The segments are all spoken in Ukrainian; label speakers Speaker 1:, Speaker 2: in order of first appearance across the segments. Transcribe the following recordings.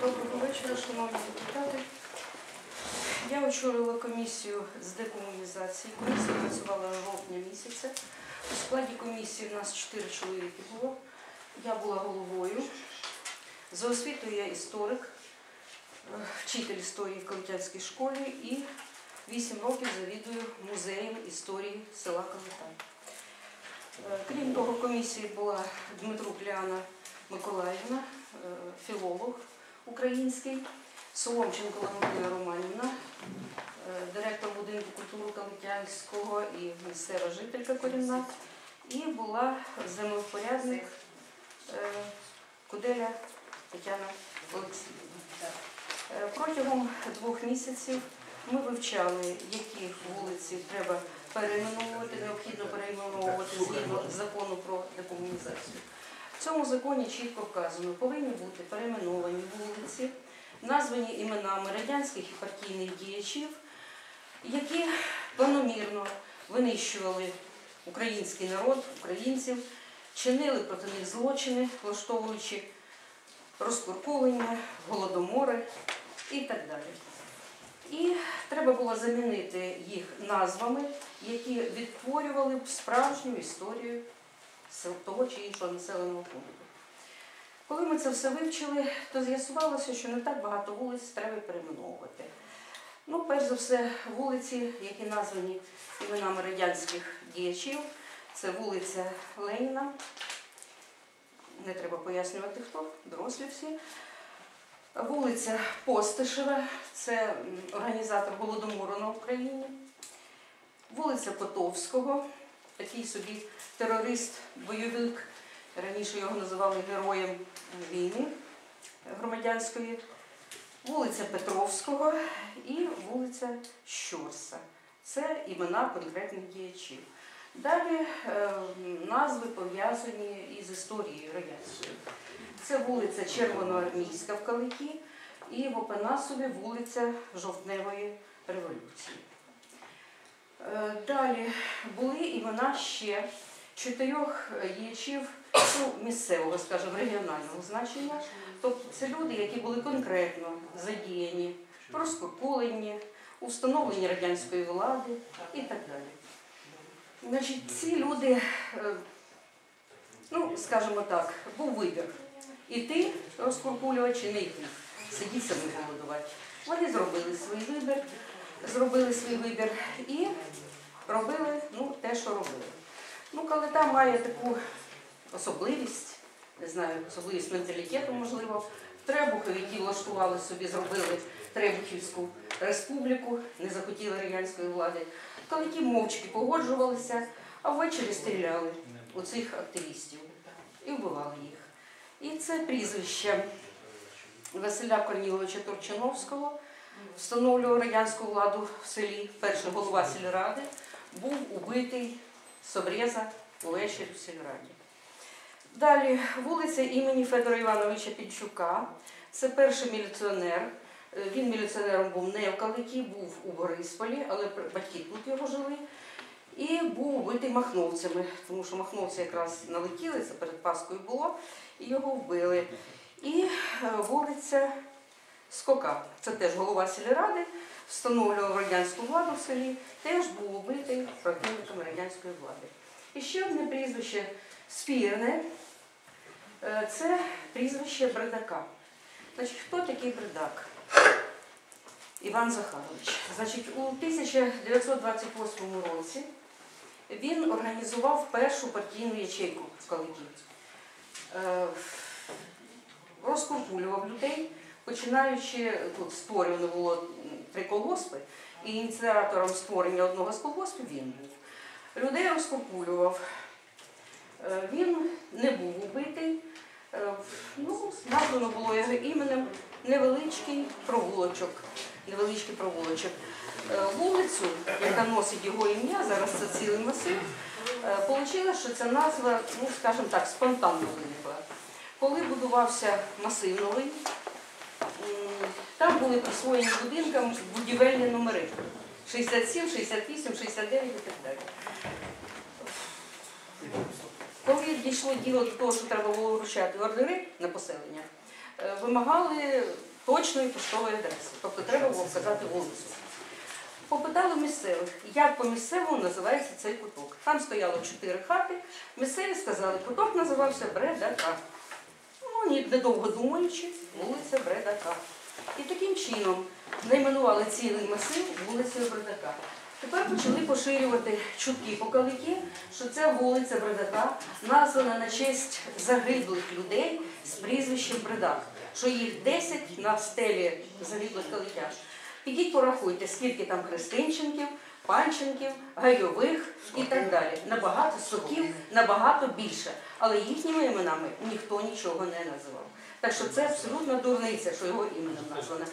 Speaker 1: Доброго вечора, шановні депутати. Я очолила комісію з декомунізації. Комісія працювала жовтня місяця. У складі комісії у нас чотири чоловіки було. Я була головою. За освітою я історик, е, вчитель історії в Калитянській школі і вісім років завідую музеєм історії села Калита. Е, Крім того, комісії була Дмитро Пляна Миколаївна, е, філолог український, Соломченко Лампія Романівна, е, директор будинку культури Калитянського і місцева жителька корінна, і була землевпорядник е, Куделя Тетяна Олексіївна. Е, Протягом двох місяців ми вивчали, які вулиці треба перейменовувати, необхідно перейменовувати згідно закону про декомунізацію. В цьому законі чітко вказано, повинні бути перейменовані вулиці, названі іменами радянських і партійних діячів, які планомірно винищували український народ, українців, чинили проти них злочини, влаштовуючи розкуркулення, голодомори і так далі. І треба було замінити їх назвами, які відтворювали б справжню історію того чи іншого населеного пункту. Коли ми це все вивчили, то з'ясувалося, що не так багато вулиць треба перейменовувати. Ну, перш за все, вулиці, які названі іменами радянських діячів, це вулиця Леніна. Не треба пояснювати хто, дорослі всі. Вулиця Постишева, це організатор Голодомору на Україні. Вулиця Котовського, такий собі терорист, бойовик. Раніше його називали героєм війни громадянської. Вулиця Петровського і вулиця Щорса. Це імена конкретних діячів. Далі е, назви пов'язані із історією радянською. Це вулиця Червоноармійська в Калиті і в Опанасові вулиця Жовтневої революції. Е, Далі були імена ще чотирьох діячів ну, місцевого, скажімо, регіонального значення. Тобто це люди, які були конкретно задіяні в розкуркуленні, у встановленні радянської влади і так далі. Значить, ці люди, е, ну, скажімо так, був вибір. Іти розкуркулювати чи не йти, сидіти самі голодувати. Вони зробили свій вибір, зробили свій вибір і робили ну, те, що робили. Ну, Калита має таку особливість, не знаю, особливість менталітету, можливо. В Требухові, які влаштували собі, зробили Требухівську республіку, не захотіли радянської влади. В Калиті мовчки погоджувалися, а ввечері стріляли у цих активістів і вбивали їх. І це прізвище Василя Корніловича Турчиновського встановлював радянську владу в селі, перший голова сільради, був убитий з обріза в сільраді. Далі вулиця імені Федора Івановича Підчука. Це перший міліціонер. Він міліціонером був не в Калиті, був у Борисполі, але батьки тут його жили. І був убитий махновцями, тому що махновці якраз налетіли, це перед Паскою було, і його вбили. І е, вулиця Скока, це теж голова сільради, встановлював радянську владу в селі, теж був убитий противниками радянської влади. І ще одне прізвище спірне, е, це прізвище Бредака. Значить, хто такий Бредак? Іван Захарович. Значить, у 1928 році він організував першу партійну ячейку в Калиті. Е, Розкуркулював людей, починаючи, тут створено було м, три колгоспи, і ініціатором створення одного з колгоспів він був. Людей розкуркулював. Е, Він не був убитий. Е, Ну, названо було його іменем невеличкий провулочок. Невеличкий провулочок. Е, Вулицю, яка носить його ім'я, зараз це цілий масив, вийшло, що ця назва, ну скажімо так, спонтанно виникла. Коли будувався масив новий, там були присвоєні будинкам будівельні номери 67, 68, 69 і так далі. Коли дійшло діло до того, що треба було вручати ордери на поселення, е, вимагали точної поштової адреси. Тобто треба було вказати вулицю. Попитали місцевих, як по місцевому називається цей куток. Там стояло чотири хати. Місцеві сказали, куток називався Бредака. Ну, недовго думаючи, вулиця Бредака. І таким чином найменували цілий масив вулицею Бредака. Тепер почали поширювати чутки по Калиті, що ця вулиця Бредака названа на честь загиблих людей з прізвищем Бредак, що їх 10 на стелі загиблих калитян. Підіть порахуйте, скільки там христинченків, панченків, гайових і так далі. Набагато соків, набагато більше. Але їхніми іменами ніхто нічого не називав. Так що це абсолютно дурниця, що його іменем названо.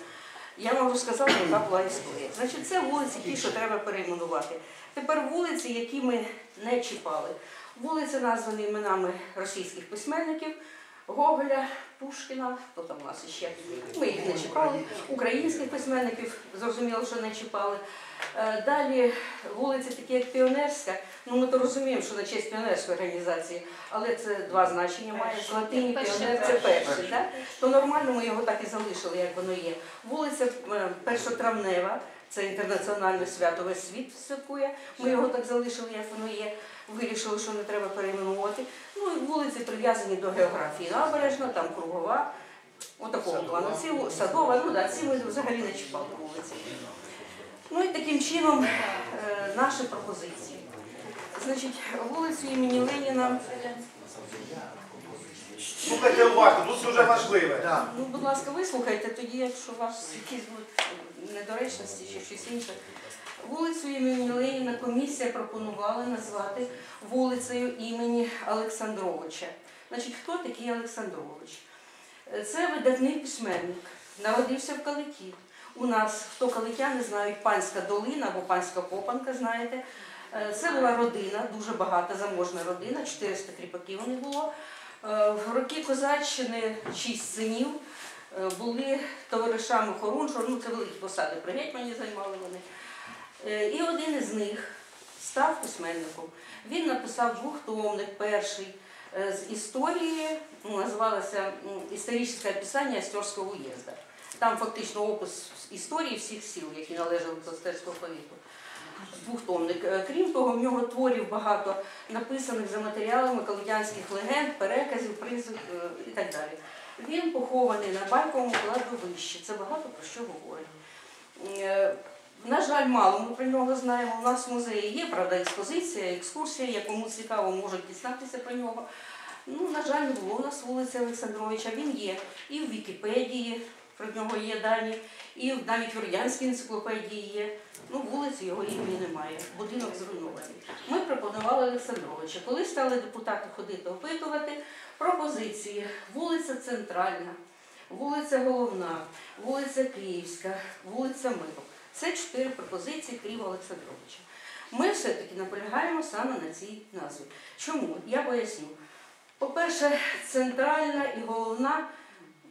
Speaker 1: Я можу сказати, яка була історія. Значить, це вулиці, ті, що треба перейменувати. Тепер вулиці, які ми не чіпали. Вулиці названі іменами російських письменників. Гоголя, Пушкіна, хто там у нас ще. Ми їх не чіпали. Українських письменників зрозуміло, що не чіпали. Е, Далі вулиці, такі як Піонерська. Ну ми то розуміємо, що на честь піонерської організації, але це два значення має. З латині піонер це перший. Так? То нормально ми його так і залишили, як воно є. Вулиця е, Першотравнева, це інтернаціональне свято, весь світ святкує. Ми його так залишили, як воно є. Вирішили, що не треба перейменувати. Ну і вулиці прив'язані до географії. Набережна, там кругова. Отакого плану. Ці садова, ну да, ці ми взагалі не чіпали вулиці. Ну і таким чином е, наші пропозиції. Значить, вулицю імені Леніна,
Speaker 2: Слухайте уважно, тут дуже важливе.
Speaker 1: ну, будь ласка, вислухайте, тоді, якщо у вас якісь будуть недоречності чи щось інше. Вулицю імені Леніна комісія пропонувала назвати вулицею імені Олександровича. Значить, хто такий Олександрович? Це видатний письменник, народився в Калиті. У нас, хто калитяни знають, панська долина або панська копанка, знаєте. Е, Це була родина, дуже багата, заможна родина, 400 кріпаків у них було. Е, В роки Козаччини шість синів е, були товаришами Хорунжого, ну це великі посади при гетьмані займали вони. Е, І один із них став письменником. Він написав двохтомник перший з історії, ну, називалося «Історичне описання Остерського уїзда. Там фактично опис історії всіх сіл, які належали до Остерського повіту. Двохтомник. Е, Крім того, в нього творів багато написаних за матеріалами калудянських легенд, переказів, призв е, і так далі. Він похований на байковому кладовищі. Це багато про що говорить. Е, На жаль, мало ми про нього знаємо. У нас в музеї є, правда, експозиція, екскурсія, якому цікаво, можуть дізнатися про нього. Ну, на жаль, було у нас вулиці Олександровича. Він є і в Вікіпедії, про нього є дані, і навіть в радянській енциклопедії є. Ну, вулиці його імені немає. Будинок зруйнований. Ми пропонували Олександровича. Коли стали депутати ходити опитувати, пропозиції вулиця Центральна, вулиця Головна, вулиця Київська, вулиця Миру. Це чотири пропозиції Києва Олександровича. Ми все-таки наполягаємо саме на цій назві. Чому? Я поясню. По-перше, центральна і головна,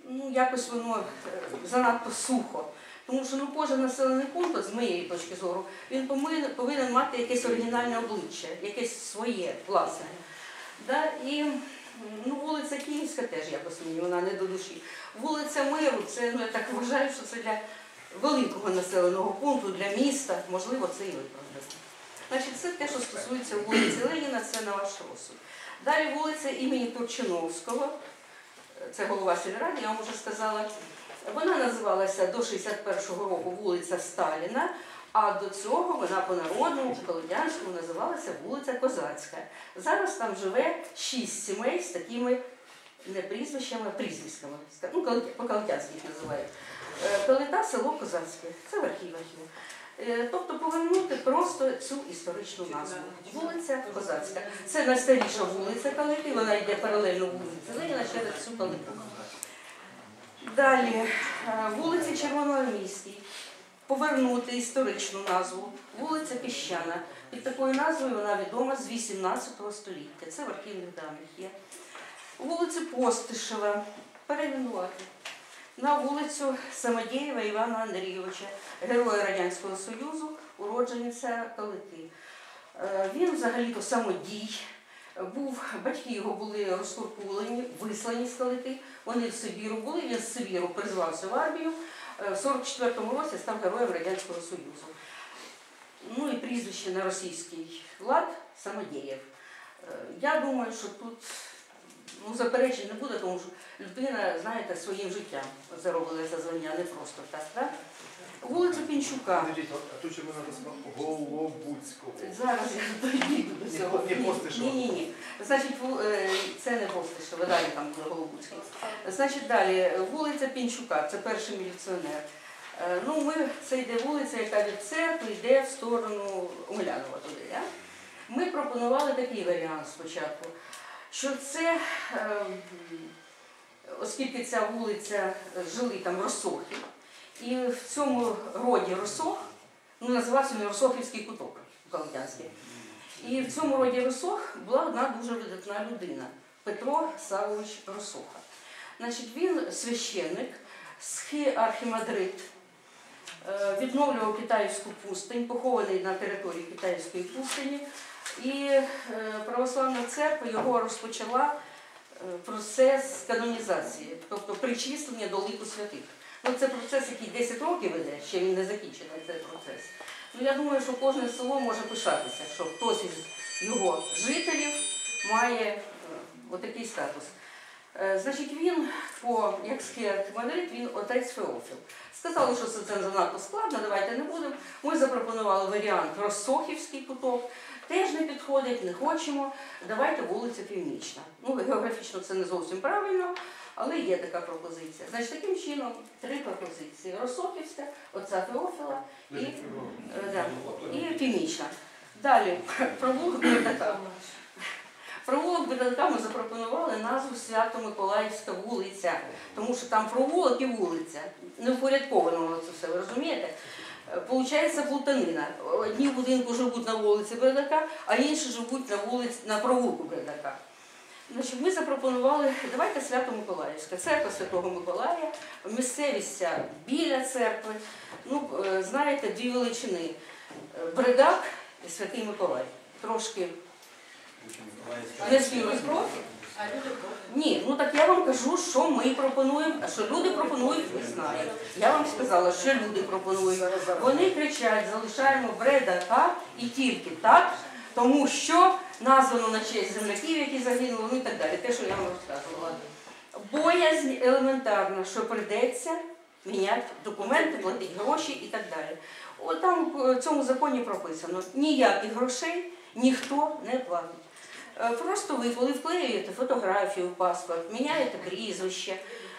Speaker 1: ну якось воно е, занадто сухо. Тому що ну, кожен населений пункт, з моєї точки зору, він повинен, повинен мати якесь оригінальне обличчя, якесь своє, власне. Да? І ну, вулиця Київська теж якось мені вона не до душі. Вулиця Миру, це ну, я так вважаю, що це для великого населеного пункту, для міста, можливо, це і виправдано. Значить, це те, що стосується вулиці Леніна, це на ваш розсуд. Далі вулиця імені Турчиновського, це голова сільради, я вам вже сказала. Вона називалася до 61-го року вулиця Сталіна, а до цього вона по народному, по колодянському називалася вулиця Козацька. Зараз там живе шість сімей з такими не прізвищами, а прізвиськами. Ну, калит- по-калитянськи їх називають. Е, Калита, село Козацьке. Це в архів архів. Е, Тобто повернути просто цю історичну назву. Вулиця Козацька. Це найстаріша вулиця Калити, вона йде паралельно вулиці Леніна через цю Калиту. Далі, е, вулиця Червоноармійській. Повернути історичну назву. Вулиця Піщана. Під такою назвою вона відома з 18 століття. Це в архівних даних є. Вулицю Постишева перейменувати на вулицю Самодєєва Івана Андрійовича, героя Радянського Союзу, уродженця Калити. Е, Він взагалі-то самодій, Був, батьки його були розкуркулені, вислані з Калити. Вони в Сибіру були, він з Сибіру призвався в армію. Е, В 44-му році став героєм Радянського Союзу. Ну і прізвище на російський лад Самодєєв. Е, Я думаю, що тут ну, заперечень не буде, тому що людина, знаєте, своїм життям заробила це звання, не просто так. так? Вулиця Пінчука.
Speaker 2: Подождіть, а тут ще ми написано Голобуцького.
Speaker 1: Зараз я дійду до цього.
Speaker 2: не Постишева.
Speaker 1: Ні, ні, ні. Значить, ву- е, це не Постишева, далі там буде Голобуцький. Значить, далі вулиця Пінчука, це перший міліціонер. Е, Ну, ми, це йде вулиця, яка від церкви йде в сторону Омелянова туди. Да? Ми пропонували такий варіант спочатку, що це, е, оскільки ця вулиця е, жили там Росохи, і в цьому роді Росох, ну називався він Росохівський куток Калитянський. І в цьому роді Росох була одна дуже видатна людина Петро Савович Росоха. Значить, він священник, схи-архімандрит, е, відновлював китайську пустинь, похований на території китайської пустині. І е, православна церква його розпочала е, процес канонізації, тобто причислення до лику святих. Ну, це процес, який 10 років іде, ще він не закінчений цей процес. Ну, я думаю, що кожне село може пишатися, що хтось із його жителів має е, отакий статус. Е, Значить, він по як Мадрид, він отець Феофіл. Сказали, що це, занадто складно, давайте не будемо. Ми запропонували варіант Росохівський куток. Теж не підходить, не хочемо. Давайте вулиця Північна. Ну, географічно це не зовсім правильно, але є така пропозиція. Значить, таким чином три пропозиції: Росохівська, отця Феофіла і, е, да, і Північна. Далі провулок Бердака. Провулок Бердака ми запропонували назву Свято-Миколаївська вулиця, тому що там провулок і вулиця. Не впорядковано воно це все, ви розумієте? Е, Получається плутанина. Одні в будинку живуть на вулиці Бердака, а інші живуть на вулиці на провулку Бердака. Значить, ми запропонували, давайте свято Миколаївська, церква Святого Миколая, місцевість біля церкви. Ну, е, знаєте, дві величини. Е, Бредак і Святий Миколай. Трошки не співрозброд. Ні, ну так я вам кажу, що ми пропонуємо, а що люди пропонують, ви знаєте. Я вам сказала, що люди пропонують. Вони кричать, залишаємо бредака і тільки так, тому що названо на честь земляків, які загинули, ну і так далі. Те, що я вам розказувала. Боязнь елементарна, що прийдеться міняти документи, платити гроші і так далі. От там в цьому законі прописано, ніяких грошей ніхто не платить. Е, Просто ви, коли вклеюєте фотографію в паспорт, міняєте прізвище,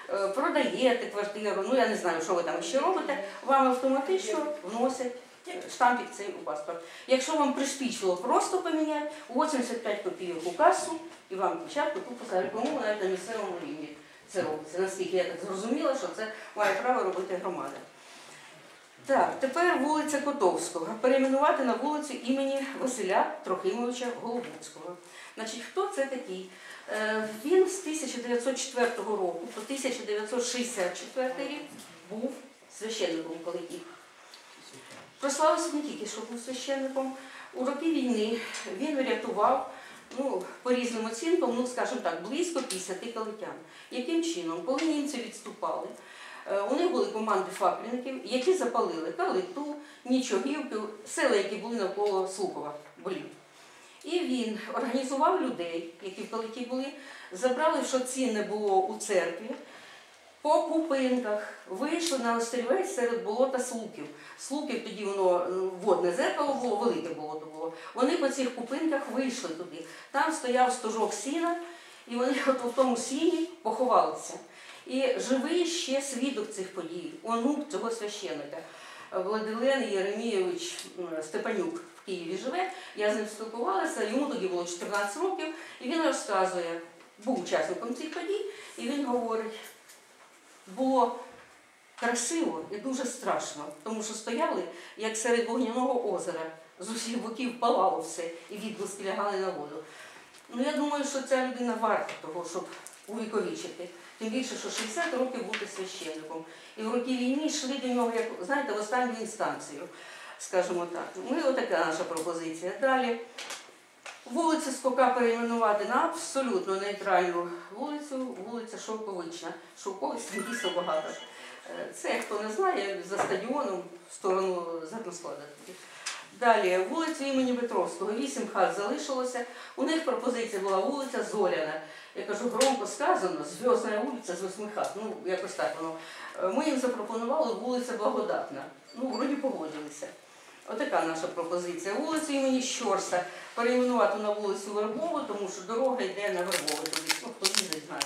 Speaker 1: е, продаєте квартиру, ну я не знаю, що ви там ще робите, вам автоматично вносять е, штампик цей у паспорт. Якщо вам приспічило просто поміняти, 85 копійок у касу і вам печатку тут поставили, кому навіть на місцевому рівні це робиться. Наскільки я так зрозуміла, що це має право робити громада. Так, тепер вулиця Котовського. Перейменувати на вулицю імені Василя Трохимовича Голобуцького. Значить, хто це такий? Е, Він з 1904 року по 1964 рік був священником Калиті. Прославився не тільки, що був священником. У роки війни він врятував, ну, по різним оцінкам, ну, скажімо так, близько 50 калитян. Яким чином? Коли німці відступали, У них були команди факельників, які запалили Калиту, Нічогівку, села, які були навколо Слухова, болів. І він організував людей, які в Калиті були, забрали, що цінне було у церкві, по купинках вийшли на острівець серед болота Слуків. Слуків тоді воно ну, водне зеркало було, велике болото було. Вони по цих купинках вийшли туди. Там стояв стожок сіна, і вони от у тому сіні поховалися. І живий ще свідок цих подій, онук цього священника. Владилен Єремійович Степанюк в Києві живе. Я з ним спілкувалася, йому тоді було 14 років, і він розказує, був учасником цих подій, і він говорить, було красиво і дуже страшно, тому що стояли, як серед вогняного озера, з усіх боків палало все, і відблиски лягали на воду. Ну, я думаю, що ця людина варта того, щоб увіковічити. Тим більше, що 60 років бути священником. І в роки війни йшли до нього, як знаєте, в останню інстанцію, скажімо так. Ну і отака наша пропозиція. Далі Вулицю Скока перейменувати на абсолютно нейтральну вулицю, вулиця Шовковична. Шовкович там дійсно багато. Е, Це, хто не знає, за стадіоном в сторону зерносклада. Далі, вулицю імені Петровського, вісім хат залишилося. У них пропозиція була вулиця Зоряна. Я кажу, громко сказано, зв'язна вулиця з восьми хат. Ну, якось так воно. Е, Ми їм запропонували вулиця Благодатна. Ну, вроді погодилися. Отака наша пропозиція. Вулицю імені Щорса перейменувати на вулицю Вербову, тому що дорога йде на Вербову. Тобто, ну, хто їздить, знає.